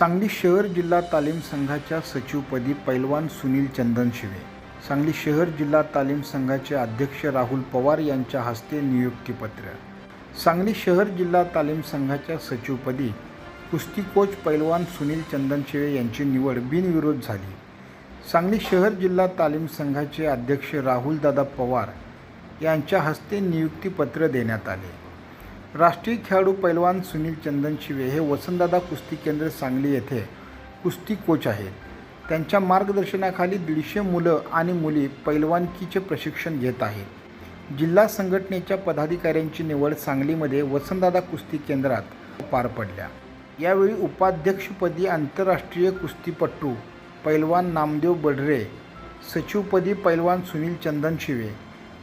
सांगली शहर जिल्हा तालीम संघाच्या सचिवपदी पैलवान सुनील चंदनशिवे सांगली शहर जिल्हा तालीम संघाचे अध्यक्ष राहुल पवार यांच्या हस्ते नियुक्तीपत्र. सांगली शहर जिल्हा तालीम संघाच्या सचिवपदी कुस्ती कोच पैलवान सुनील चंदनशिवे यांची निवड बिनविरोध झाली. सांगली शहर जिल्हा तालीम संघाचे अध्यक्ष राहुलदादा पवार यांच्या हस्ते नियुक्तीपत्र देण्यात आले. राष्ट्रीय खेळाडू पैलवान सुनील चंदन शिवे हे वसंतदादा कुस्ती केंद्र सांगली येथे कुस्ती कोच आहेत. त्यांच्या मार्गदर्शनाखाली दीडशे मुलं आणि मुली पैलवानकीचे प्रशिक्षण घेत आहेत. जिल्हा संघटनेच्या पदाधिकाऱ्यांची निवड सांगलीमध्ये वसंतदादा कुस्ती केंद्रात पार पडल्या. यावेळी उपाध्यक्षपदी आंतरराष्ट्रीय कुस्तीपट्टू पैलवान नामदेव बढरे सचिवपदी पैलवान सुनील चंदन शिवे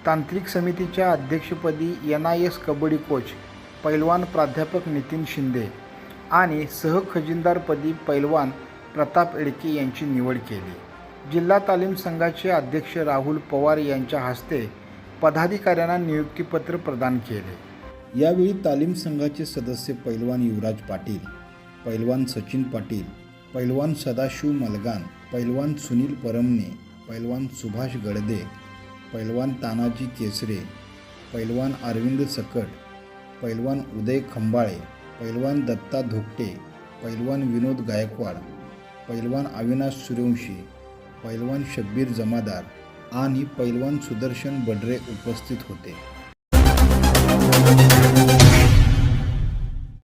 तांत्रिक समितीच्या अध्यक्षपदी N I S kabaddi coach पैलवान प्राध्यापक नितीन शिंदे आणि सहखजिनदारपदी पैलवान प्रताप एडके यांची निवड केली. जिल्हा तालीम संघाचे अध्यक्ष राहुल पवार यांच्या हस्ते पदाधिकाऱ्यांना नियुक्तीपत्र प्रदान केले. यावेळी तालीम संघाचे सदस्य पैलवान युवराज पाटील पैलवान सचिन पाटील पैलवान सदाशिव मलगान पैलवान सुनील परमने पैलवान सुभाष गडदे पैलवान तानाजी केसरे पैलवान अरविंद सकट पैलवान उदय खंबाळे पैलवान दत्ता धोकटे पैलवान विनोद गायकवाड पैलवान अविनाश सूर्यवंशी पैलवान शब्बीर जमादार आणि पैलवान सुदर्शन बडरे उपस्थित होते.